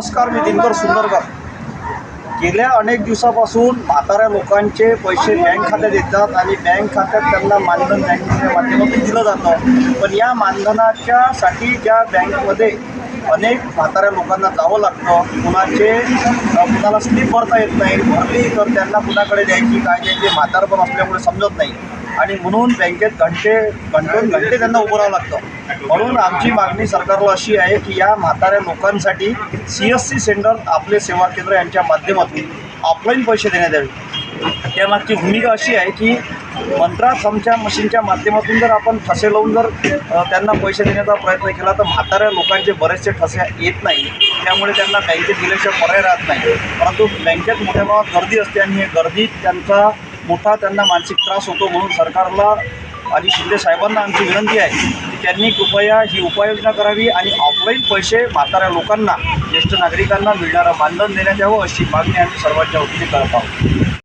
नमस्कार मी दिनकर सुंदरकर. गेल्या अनेक दिवसापासून म्हाताऱ्या लोकांचे पैसे बँक खात्यात येतात आणि बँक खात्यात त्यांना मानधन बँकेच्या माध्यमातून दिलं जातं. पण या मानधनाच्या साठी ज्या बँकमध्ये अनेक म्हाताऱ्या लोकांना जावं लागतं. कुणाचे कुणाला स्लिप भरता येत नाही. भरली तर त्यांना कुणाकडे द्यायची काय द्यायची म्हातारपण असल्यामुळे समजत नाही. आणि म्हणून बँकेत घंटे घंटोन घंटे त्यांना उभं राहावं लागतं. म्हणून आमची मागणी सरकारला अशी आहे की या म्हाताऱ्या लोकांसाठी सी एस सी सेंटर आपले सेवा केंद्र यांच्या माध्यमातून ऑफलाईन पैसे देण्यात यावे. त्यामागची भूमिका अशी आहे की मंत्रात आमच्या मशीनच्या माध्यमातून जर आपण ठसे लावून जर त्यांना पैसे देण्याचा प्रयत्न केला तर म्हाताऱ्या लोकांचे बरेचसे ठसे येत नाही. त्यामुळे त्यांना बँकेत दिल्याशिवाय पर्याय राहत नाही. परंतु बँकेत मोठ्या प्रमाणात गर्दी असते आणि हे गर्दीत त्यांचा मोठा त्यांना मानसिक त्रास होतो म्हणून सरकारला आणि शिंदे साहेबांना आमची विनंती आहे की त्यांनी कृपया ही उपाययोजना करावी आणि ऑफलाईन पैसे म्हाताऱ्या लोकांना ज्येष्ठ नागरिकांना मिळणारं मानधन देण्यात यावं अशी मागणी आम्ही सर्वांच्या वतीने करत आहोत.